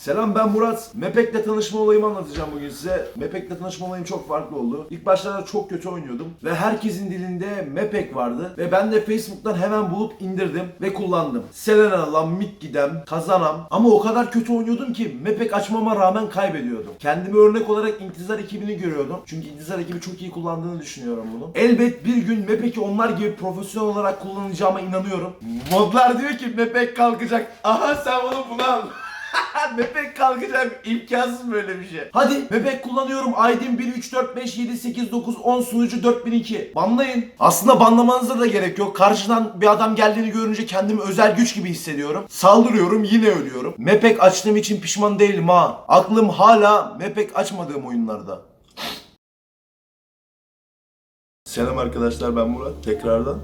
Selam ben Murat. Mepek'le tanışma olayımı anlatacağım bugün size. Mepek'le tanışma olayım çok farklı oldu. İlk başlarda çok kötü oynuyordum ve herkesin dilinde Mepek vardı ve ben de Facebook'tan hemen bulup indirdim ve kullandım. Selena lan mit gidem, kazanam ama o kadar kötü oynuyordum ki Mepek açmama rağmen kaybediyordum. Kendimi örnek olarak İntizar ekibini görüyordum. Çünkü İntizar ekibi çok iyi kullandığını düşünüyorum bunu. Elbet bir gün Mepek'i onlar gibi profesyonel olarak kullanacağıma inanıyorum. Modlar diyor ki Mepek kalkacak. Aha sen onu bunu al. Mepek kalkacak. imkansız böyle bir şey. Hadi Mepek kullanıyorum. Aydın 1 3 4 5 7 8 9 10 sunucu 4002. Banlayın. Aslında banlamanıza da gerek yok. Karşıdan bir adam geldiğini görünce kendimi özel güç gibi hissediyorum. Saldırıyorum yine ölüyorum. Mepek açtığım için pişman değilim ha. Aklım hala Mepek açmadığım oyunlarda. Selam arkadaşlar ben Murat tekrardan.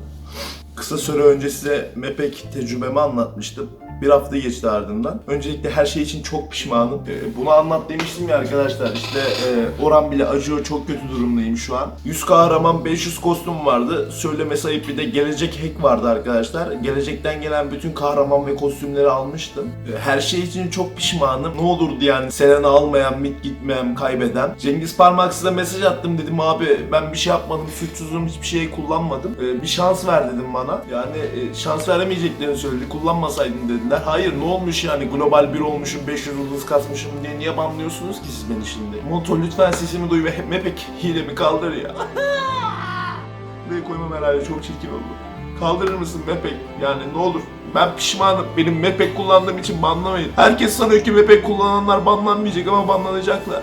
Kısa süre önce size Mepek tecrübemi anlatmıştım. Bir hafta geçti ardından. Öncelikle her şey için çok pişmanım. Ee, bunu anlat demiştim ya arkadaşlar. İşte e, oran bile acıyor. Çok kötü durumdayım şu an. 100 kahraman 500 kostüm vardı. Söyleme sayıp bir de gelecek hack vardı arkadaşlar. Gelecekten gelen bütün kahraman ve kostümleri almıştım. Ee, her şey için çok pişmanım. Ne olurdu yani Selena almayan, mid gitmeyen, kaybeden. Cengiz Parmaksız'a mesaj attım dedim abi ben bir şey yapmadım. Suçsuzum hiçbir şey kullanmadım. Ee, bir şans ver dedim bana. Yani e, şans veremeyeceklerini söyledi. Kullanmasaydın dediler. Hayır ne olmuş yani global bir olmuşum 500 yıldız kasmışım diye niye banlıyorsunuz ki siz beni şimdi? Moto lütfen sesimi duy ve mepek hilemi kaldır ya. Buraya koymam herhalde çok çirkin oldu. Kaldırır mısın mepek? Yani ne olur. Ben pişmanım. Benim mepek kullandığım için banlamayın. Herkes sanıyor ki mepek kullananlar banlanmayacak ama banlanacaklar.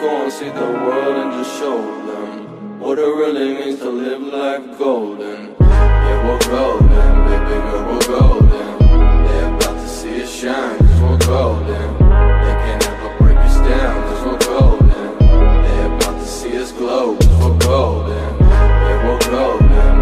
go and see the world and just show them what it really means to live life golden. Yeah, we're golden, baby girl, we're golden. They're about to see us shine, cause we're golden.